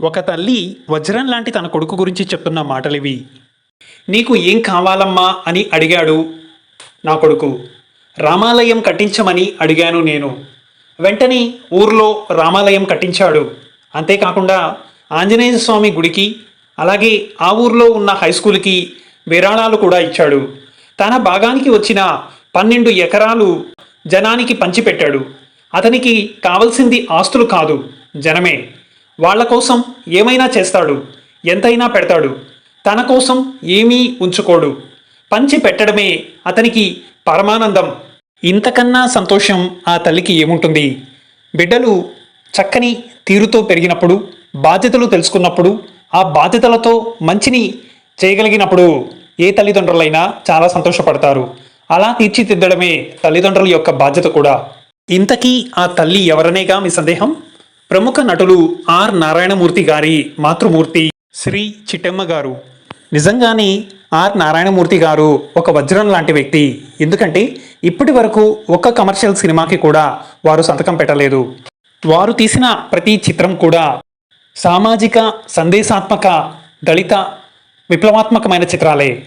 ఒక తల్లి వజ్రం లాంటి తన కొడుకు గురించి చెప్తున్న మాటలివి. నీకు ఏం కావాలమ్మా అని అడిగాడు నా కొడుకు. రామాలయం కట్టించమని అడిగాను నేను. వెంటనే ఊర్లో రామాలయం కట్టించాడు. అంతేకాకుండా ఆంజనేయ స్వామి గుడికి అలాగే ఆ ఊర్లో ఉన్న హై స్కూల్కి విరాళాలు కూడా ఇచ్చాడు. తన భాగానికి వచ్చిన పన్నెండు ఎకరాలు జనానికి పంచిపెట్టాడు. అతనికి కావలసింది ఆస్తులు కాదు జనమే. వాళ్ళ కోసం ఏమైనా చేస్తాడు ఎంతైనా పెడతాడు తన కోసం ఏమీ ఉంచుకోడు. పంచి పెట్టడమే అతనికి పరమానందం. ఇంతకన్నా సంతోషం ఆ తల్లికి ఏముంటుంది? బిడ్డలు చక్కని తీరుతో పెరిగినప్పుడు బాధ్యతలు తెలుసుకున్నప్పుడు ఆ బాధ్యతలతో మంచిని చేయగలిగినప్పుడు ఏ తల్లిదండ్రులైనా చాలా సంతోషపడతారు. అలా తీర్చిదిద్దడమే తల్లిదండ్రుల యొక్క బాధ్యత కూడా. ఇంతకీ ఆ తల్లి ఎవరనేగా మీ సందేహం? ప్రముఖ నటులు ఆర్ నారాయణమూర్తి గారి మాతృమూర్తి శ్రీ చిట్టమ్మ గారు. నిజంగానే ఆర్ నారాయణమూర్తి గారు ఒక వజ్రం లాంటి వ్యక్తి. ఎందుకంటే ఇప్పటి వరకు ఒక్క కమర్షియల్ సినిమాకి కూడా వారు సంతకం పెట్టలేదు. వారు తీసిన ప్రతి చిత్రం కూడా సామాజిక సందేశాత్మక దళిత విప్లవాత్మకమైన చిత్రాలే.